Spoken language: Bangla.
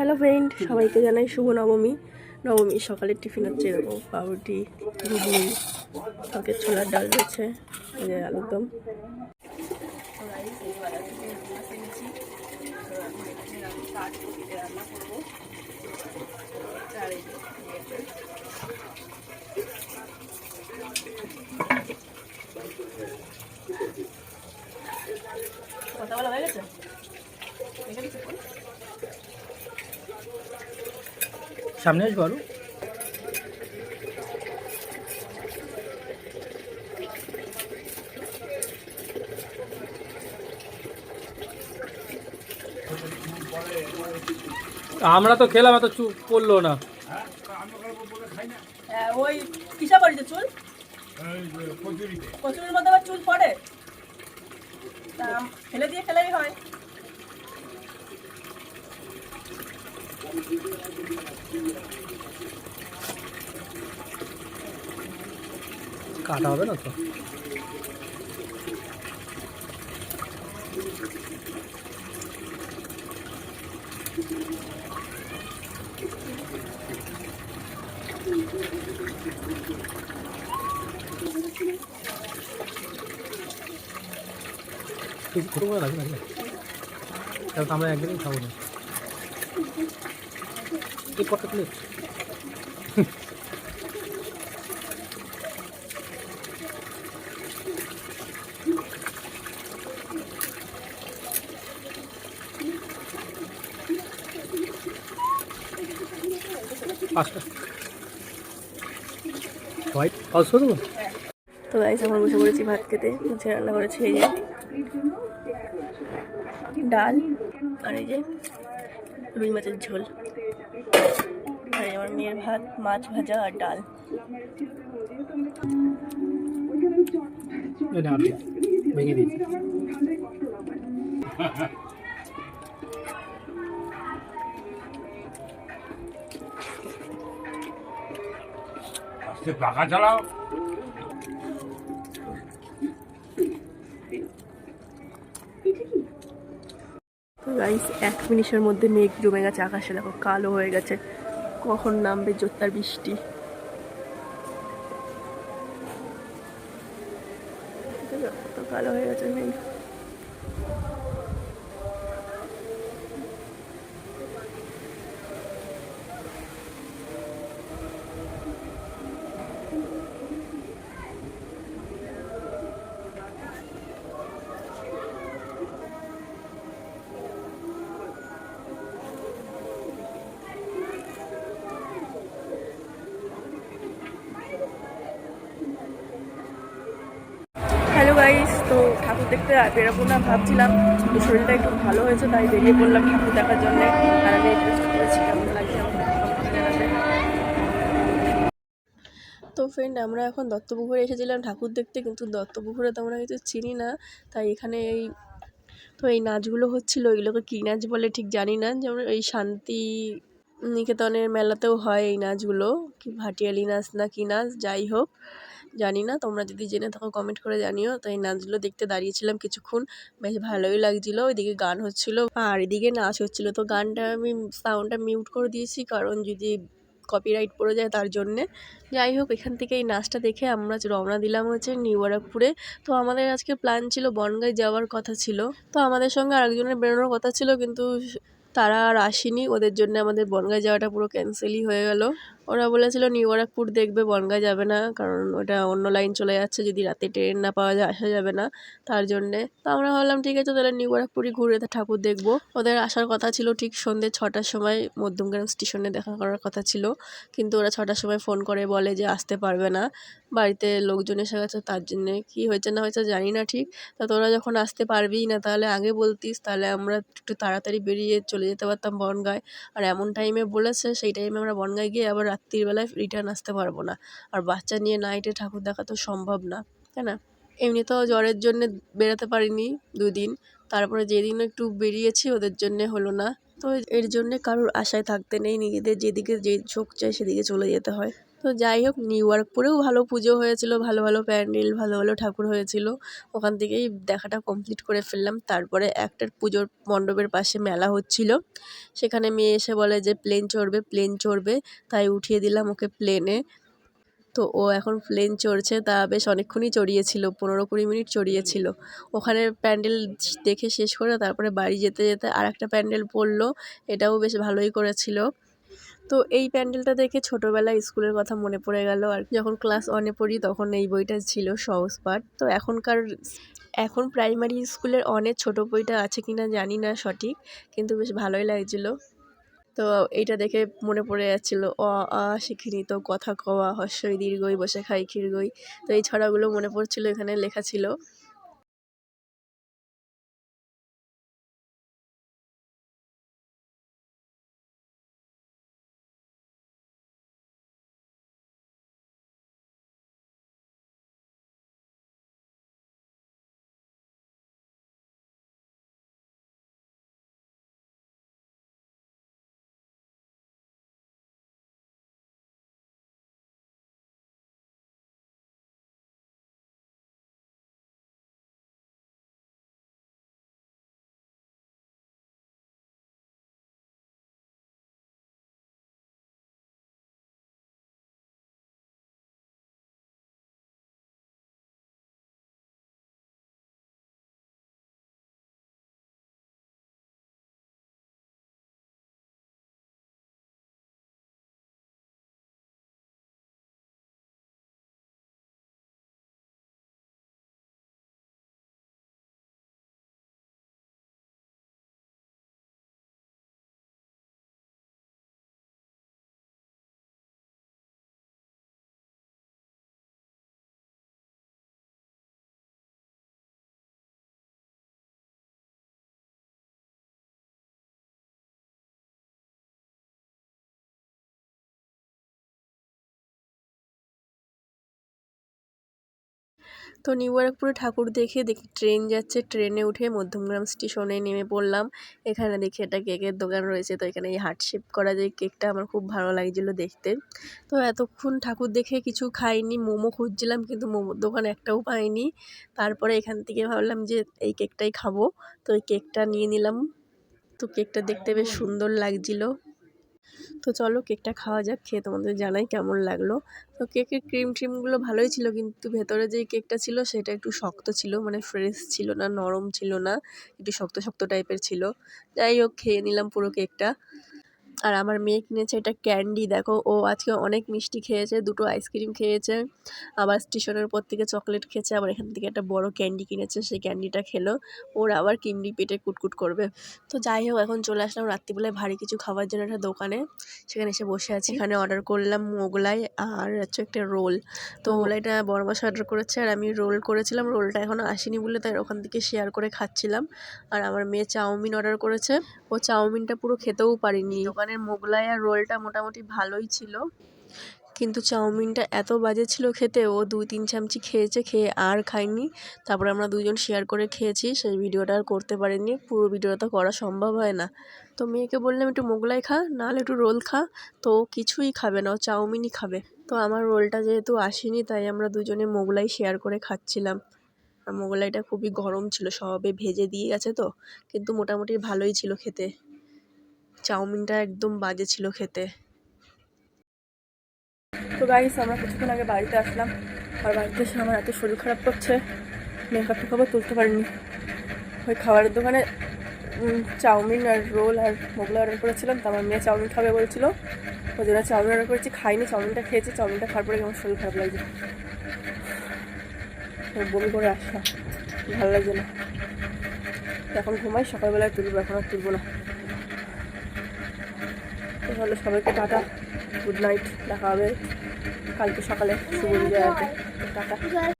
হ্যালো ফ্রেন্ড সবাইকে জানাই শুভ নবমী নবমী সকালের টিফিন হচ্ছে এরকম পাউরুটি, ঘুগনি কালকে ছোলার ডাল রয়েছে আলুরদম বলা হয়ে গেছে সামনে আসব আরও আমরা তো খেলাম এত চুপ পড়ল না। হ্যাঁ, ওই বাড়িতে চুল? মধ্যে আবার চুল পড়ে? ফেলে দিয়ে ফেলেই হয়। কাটা হবে না তো ঠিক ছোটো করে রাখি নাকি তাহলে তো আমরা একদিনই খাব না এই হোয়াইট পাঁচশো দেবো তো গাইস আমরা বসে পড়েছি ভাত খেতে। হচ্ছে রান্না করেছি এই যে ডাল আর এই যে রুই মাছের ঝোল। আমার মেয়ের ভাত মাছ ভাজা আর ডাল। ভেঙে দিয়েছি। পাখা চালাও। গাইস এক মিনিটের মধ্যে মেঘ জমে গেছে আকাশে দেখো কালো হয়ে গেছে। কখন নামবে জোরদার বৃষ্টি? কত কালো হয়ে গেছে মেঘ। ঠাকুর বেরোবো না ভাবছিলাম কিন্তু শরীরটা একটু ভালো হয়েছে, তাই বেরিয়ে পড়লাম ঠাকুর দেখার জন্য। তো ফ্রেন্ড আমরা এখন দত্তপুকুরে এসেছিলাম ঠাকুর দেখতে, কিন্তু দত্তপুকুরে তো আমরা কিছু চিনি না, তাই এখানে এই তো এই নাচগুলো হচ্ছিল, এগুলোকে কী নাচ বলে ঠিক জানি না। যেমন এই শান্তি নিকেতনের মেলাতেও হয় এই নাচগুলো, কি ভাটিয়ালি নাচ না কি নাচ, যাই হোক। জানি না তোমরা যদি জেনে থাকো কমেন্ট করে জানিও। তো এই নাচগুলো দেখতে দাঁড়িয়েছিলাম কিছুক্ষণ, বেশ ভালোই লাগছিল। ওইদিকে গান হচ্ছিল, আর এদিকে নাচ হচ্ছিল। তো গানটা আমি সাউন্ডটা মিউট করে দিয়েছি, কারণ যদি কপিরাইট পড়ে যায় তার জন্যে। যাই হোক, এখান থেকে এই নাচটা দেখে আমরা রওনা দিলাম হচ্ছে নিউ ব্যারাকপুরে তো আমাদের আজকে প্ল্যান ছিল বনগাঁয় যাওয়ার কথা ছিল। তো আমাদের সঙ্গে আরেকজনের বেরোনোর কথা ছিল, কিন্তু তারা আর আসেনি। ওদের জন্য আমাদের বনগাঁ যাওয়াটা পুরো ক্যান্সেলই হয়ে গেল। ওরা বলেছিল নিউ ব্যারাকপুর দেখবে, বনগাঁ যাবে না, কারণ ওটা অন্য লাইন চলে যাচ্ছে, যদি রাতে ট্রেন না পাওয়া যায়, আসা যাবে না তার জন্যে। তো আমরা ভাবলাম, ঠিক আছে, তাহলে নিউ ব্যারাকপুরই ঘুরে ঠাকুর দেখব। ওদের আসার কথা ছিল ঠিক সন্ধ্যে ছটার সময়, মধ্যমগ্রাম স্টেশনে দেখা করার কথা ছিল। কিন্তু ওরা ছটার সময় ফোন করে, বলে যে আসতে পারবে না। বাড়িতে লোকজন এসে গেছে, তার জন্যে কী হয়েছে না হয়েছে জানি না ঠিক। তা তোরা যখন আসতে পারবিই না, তাহলে আগে বলতিস, তাহলে আমরা একটু তাড়াতাড়ি বেরিয়ে চলে যেতে পারতাম বনগাঁয়। আর এমন টাইমে বলেছে, সেই টাইমে আমরা বনগাঁয় গিয়ে আবার রাত্রিবেলায় রিটার্ন আসতে পারব না। আর বাচ্চা নিয়ে নাইটে ঠাকুর দেখা তো সম্ভব না, তাই না? এমনিতেও জ্বরের জন্যে বেরোতে পারিনি দুদিন, তারপরে যেদিন একটু বেরিয়েছি ওদের জন্যে হলো না। তো এর জন্যে কারোর আশায় থাকতে নেই, নিজেদের যেদিকে যে চোখ চায় সেদিকে চলে যেতে হয়। তো যাই হোক নিউ ইয়র্কপুরেও ভালো পুজো হয়েছিল, ভালো ভালো প্যান্ডেল, ভালো ভালো ঠাকুর হয়েছিল। ওখান থেকেই দেখাটা কমপ্লিট করে ফেললাম। তারপরে একটা পুজোর মণ্ডপের পাশে মেলা হচ্ছিল। সেখানে মেয়ে এসে বলে যে প্লেন চড়বে প্লেন চড়বে। তাই উঠিয়ে দিলাম ওকে প্লেনে তো ও এখন প্লেন চড়ছে, তা বেশ অনেকক্ষণই চড়িয়েছিল, পনেরো কুড়ি মিনিট চড়িয়েছিল। ওখানে প্যান্ডেল দেখে শেষ করে তারপরে বাড়ি যেতে যেতে আর একটা প্যান্ডেল পড়ল, এটাও বেশ ভালোই করেছিল। তো এই প্যান্ডেলটা দেখে ছোটোবেলায় স্কুলের কথা মনে পড়ে গেল। আর যখন ক্লাস ওয়ানে পড়ি, তখন এই বইটা ছিল সহজ পাঠ। তো এখনকার এখন প্রাইমারি স্কুলের অনেক ছোটো বইটা আছে কিনা জানি না সঠিক, কিন্তু বেশ ভালোই লাগছিল। তো এইটা দেখে মনে পড়ে যাচ্ছিল, অ, আ, শিখিনি তো কথা কওয়া হর্ষই দীর্ঘই, বসে খাই ক্ষীরগই। তো এই ছড়াগুলো মনে পড়ছিল, এখানে লেখা ছিল। তো নিউ ব্যারাকপুরে ঠাকুর দেখে দেখি, ট্রেন যাচ্ছে, ট্রেনে উঠে মধ্যমগ্রাম স্টেশনে নেমে পড়লাম। এখানে দেখি একটা কেকের দোকান রয়েছে, তো এখানে এই হার্ট শেপ করা যে কেকটা আমার খুব ভালো লাগছিল দেখতে। তো এতক্ষণ ঠাকুর দেখে কিছু খাইনি, মোমো খুঁজছিলাম, কিন্তু মোমোর দোকান একটাও পাইনি। তারপরে এখান থেকে ভাবলাম যে এই কেকটাই খাব। তো এই কেকটা নিয়ে নিলাম। তো কেকটা দেখতে বেশ সুন্দর লাগছিল। তো চলো কেকটা খাওয়া যাক, খেয়ে তোমাদের জানাই কেমন লাগল। তো কেকের ক্রিম ট্রিমগুলো ভালোই ছিল, কিন্তু ভেতরে যেই কেকটা ছিল সেটা একটু শক্ত ছিল মানে ফ্রেশ ছিল না, নরম ছিল না, একটু শক্ত শক্ত টাইপের ছিল। যাই হোক, খেয়ে নিলাম পুরো কেকটা। আর আমার মেয়ে কিনেছে এটা ক্যান্ডি, দেখো। ও আজকে অনেক মিষ্টি খেয়েছে, দুটো আইসক্রিম খেয়েছে, আবার স্টেশনের উপর থেকে চকলেট খেয়েছে, আবার এখান থেকে একটা বড় ক্যান্ডি কিনেছে, সেই ক্যান্ডিটা খেলো। ওর আবার কিমড়ি পেটে কুটকুট করবে। তো যাই হোক, এখন চলে আসলাম রাত্রিবেলায় ভারী কিছু খাবার জন্য একটা দোকানে। সেখানে এসে বসে আছি। এখানে অর্ডার করলাম মোগলাই আর হচ্ছে একটা রোল। তো মোগলাইটা বড় মাসে অর্ডার করেছে আর আমি রোল করেছিলাম। রোলটা এখনও আসেনি বলে তাই ওখান থেকে শেয়ার করে খাচ্ছিলাম। আর আমার মেয়ে চাউমিন অর্ডার করেছে। ও চাউমিনটা পুরো খেতেও পারিনি। দোকানের মোগলাই আর রোলটা মোটামুটি ভালোই ছিল। কিন্তু চাউমিনটা এত বাজে ছিল খেতে, ও দুই তিন চামচি খেয়েছে, খেয়ে আর খায়নি। তারপরে আমরা দুজন শেয়ার করে খেয়েছি, সেই ভিডিওটা আর করতে পারিনি, পুরো ভিডিওটা তো করা সম্ভব হয় না। তো মেয়েকে বললাম, একটু মোগলাই খা নাহলে একটু রোল খা। তো কিছুই খাবে না, ও চাউমিনই খাবে। তো আমার রোলটা যেহেতু আসেনি, তাই আমরা দুজনে মোগলাই শেয়ার করে খাচ্ছিলাম। আর মোগলাইটা খুবই গরম ছিল, সবে ভেজে দিয়ে গেছে তো, কিন্তু মোটামুটি ভালোই ছিল খেতে। চাউমিনটা একদম বাজে ছিল খেতে। তো গাইস আমরা কিছুক্ষণ আগে বাড়িতে আসলাম। আর বাড়িতে এসে আমার এত শরীর খারাপ করছে মেকআপ টেকআপও তুলতে পারিনি। ওই খাবারের দোকানে চাউমিন আর রোল আর মোগলা অর্ডার করেছিলাম, তো আমার মেয়ে চাউমিন খাবে বলছিল। ওই জন্য চাউমিন অর্ডার করেছি, খাইনি, চাউমিনটা খেয়েছি, চাউমিনটা খাওয়ার পরে আমার শরীর খারাপ লাগছে। বমি করে আসলাম, ভালো লাগছে না। এখন ঘুমাই, সকালবেলায় তুলবো, এখন আর তুলবো না। তাহলে সবাইকে টাটা। গুড নাইট দেখা হবে। কালকে সকালে। শুভ বিজয় টাটা।